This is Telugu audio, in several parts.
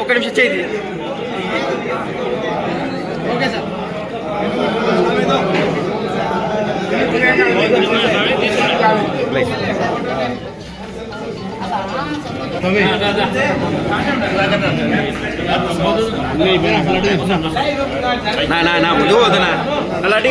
ఒక నిమిషం చేయి. నా నా నా ముందు పోతున్నా అలాంటి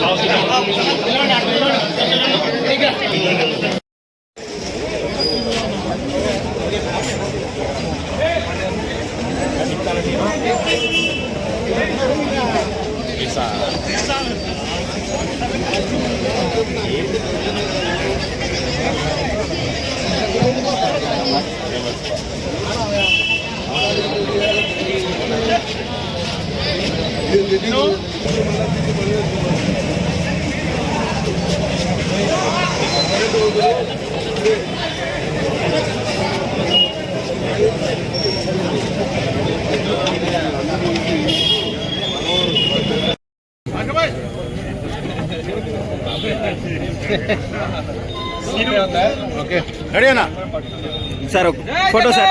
అంటే ఎంత తింటున్నావాడా ఓకే రెడీనా సార్. ఫోటో సార్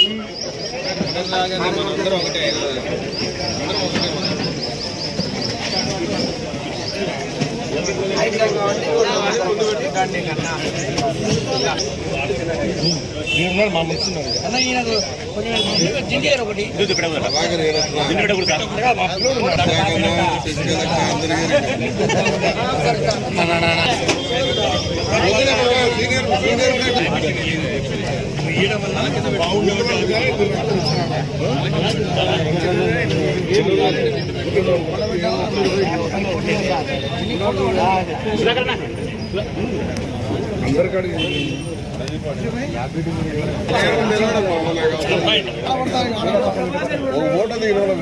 అందరిలాగానే మనందరం ఒకటే అందరం ఒకటే మీరున్నారు మా మనిషి అన్న ఈయన కొంచెం తిండి ఒకటి తిండి కూడా మా పిల్లలు ఓటది నాకు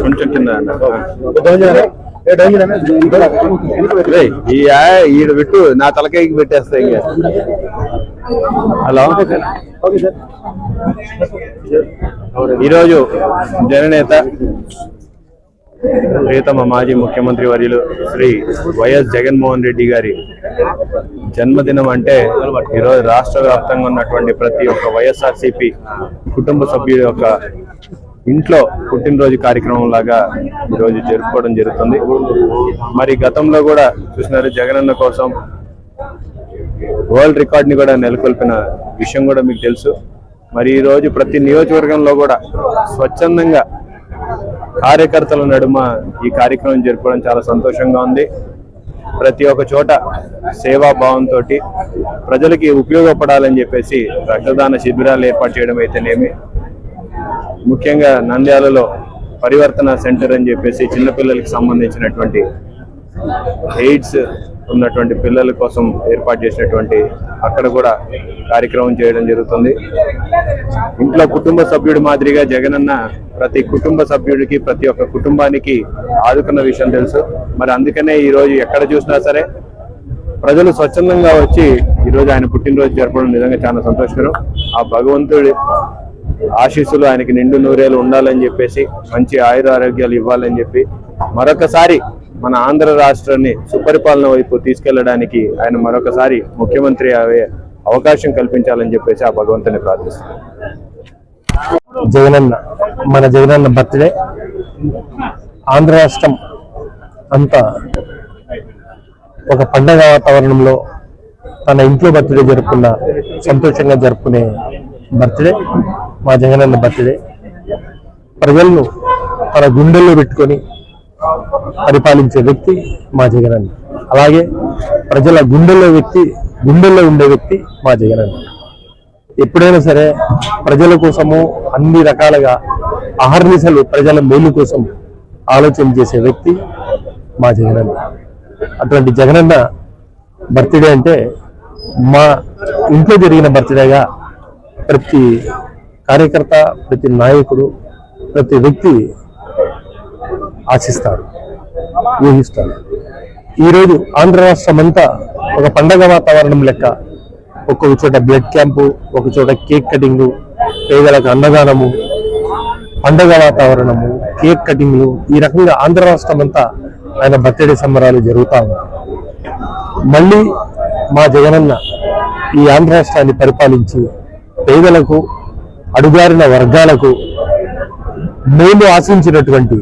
కొంచెం కింద ఈడ పెట్టు నా తలకాయకి పెట్టేస్తా ఇంక. హలో. ఈరోజు జననేత ప్రియతమ మాజీ ముఖ్యమంత్రి వర్యులు శ్రీ వైఎస్ జగన్మోహన్ రెడ్డి గారి జన్మదినం అంటే ఈరోజు రాష్ట్ర వ్యాప్తంగా ఉన్నటువంటి ప్రతి ఒక్క వైఎస్ఆర్సీపీ కుటుంబ సభ్యుల యొక్క ఇంట్లో పుట్టినరోజు కార్యక్రమం లాగా ఈరోజు జరుపుకోవడం జరుగుతుంది. మరి గతంలో కూడా చూసినారు జగనన్న కోసం వరల్డ్ రికార్డ్ని కూడా నెలకొల్పిన విషయం కూడా మీకు తెలుసు. మరి ఈరోజు ప్రతి నియోజకవర్గంలో కూడా స్వచ్ఛందంగా కార్యకర్తల నడుమ ఈ కార్యక్రమం జరుపుకోవడం చాలా సంతోషంగా ఉంది. ప్రతి ఒక్క చోట సేవాభావంతో ప్రజలకి ఉపయోగపడాలని చెప్పేసి రక్తదాన శిబిరాలు ఏర్పాటు చేయడం అయితేనేమి ముఖ్యంగా నంద్యాలలో పరివర్తన సెంటర్ అని చెప్పేసి చిన్నపిల్లలకి సంబంధించినటువంటి ఎయిడ్స్ ఉన్నటువంటి పిల్లల కోసం ఏర్పాటు చేసినటువంటి అక్కడ కూడా కార్యక్రమం చేయడం జరుగుతుంది. ఇంట్లో కుటుంబ సభ్యుడి మాదిరిగా జగనన్న ప్రతి కుటుంబ సభ్యుడికి ప్రతి ఒక్క కుటుంబానికి ఆదుకున్న విషయం తెలుసు. మరి అందుకనే ఈరోజు ఎక్కడ చూసినా సరే ప్రజలు స్వచ్ఛందంగా వచ్చి ఈరోజు ఆయన పుట్టినరోజు జరపడం నిజంగా చాలా సంతోషకరం. ఆ భగవంతుడి ఆశీస్సులు ఆయనకి నిండు నూరేలు ఉండాలని చెప్పేసి మంచి ఆయుర ఆరోగ్యాలు ఇవ్వాలని చెప్పి మరొకసారి మన ఆంధ్ర రాష్ట్రాన్ని సుపరిపాలన వైపు తీసుకెళ్ళడానికి ఆయన మరొకసారి ముఖ్యమంత్రి అయ్యే అవకాశం కల్పించాలని చెప్పేసి ఆ భగవంతుని ప్రార్థిస్తున్నాను జగనన్న మన జగనన్న బర్త్డే. ఆంధ్ర రాష్ట్రం అంతా ఒక పండగ వాతావరణంలో తన ఇంట్లో బర్త్డే జరుపుకున్న సంతోషంగా జరుపుకునే బర్త్డే. మా జగనన్న బర్త్డే ప్రజలను తన గుండెల్లో పెట్టుకొని పరిపాలించే వ్యక్తి మా జగనన్న. అలాగే ప్రజల గుండెల్లో వ్యక్తి గుండెల్లో ఉండే వ్యక్తి మా జగనన్న. ఎప్పుడైనా సరే ప్రజల కోసము అన్ని రకాలుగా అహర్నిశలు ప్రజల మేలు కోసం ఆలోచన చేసే వ్యక్తి మా జగనన్న. అటువంటి జగనన్న బర్త్డే అంటే మా ఇంట్లో జరిగిన బర్త్డేగా ప్రతి కార్యకర్త ప్రతి నాయకుడు ప్రతి వ్యక్తి ఆశిస్తాడు ఊహిస్తాడు ఈరోజు ఆంధ్ర రాష్ట్రం అంతా ఒక పండగ వాతావరణం లెక్క. ఒక్కొక్క చోట బ్లడ్ క్యాంపు ఒక చోట కేక్ కటింగు పేదలకు అన్నదానము పండగ వాతావరణము కేక్ కటింగ్లు ఈ రకంగా ఆంధ్ర రాష్ట్రం అంతా ఆయన బర్త్డే సంబరాలు జరుగుతా ఉన్నాయి. మళ్ళీ మా జగనన్న ఈ ఆంధ్ర రాష్ట్రాన్ని పరిపాలించి పేదలకు అడుగారిన వర్గాలకు మేము ఆశించినటువంటి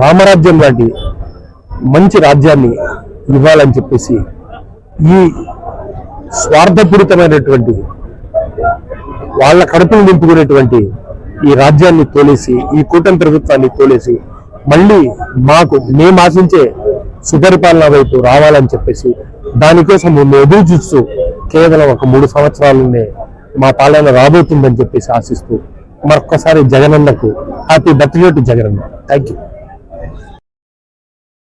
రామరాజ్యం లాంటి మంచి రాజ్యాన్ని ఇవ్వాలని చెప్పేసి ఈ స్వార్థపూరితమైనటువంటి వాళ్ళ కడుపులు నింపుకునేటువంటి ఈ రాజ్యాన్ని తోలేసి ఈ కూటమి ప్రభుత్వాన్ని తోలేసి మళ్ళీ మాకు మేము ఆశించే సుపరిపాలన వైపు రావాలని చెప్పేసి దానికోసం మేము ఎదురు చూస్తూ కేవలం ఒక మూడు సంవత్సరాలనే మా పాలన రాబోతుందని చెప్పేసి ఆశిస్తూ మరొక్కసారి జగనన్నకు happy birthday to Jagananna. Thank you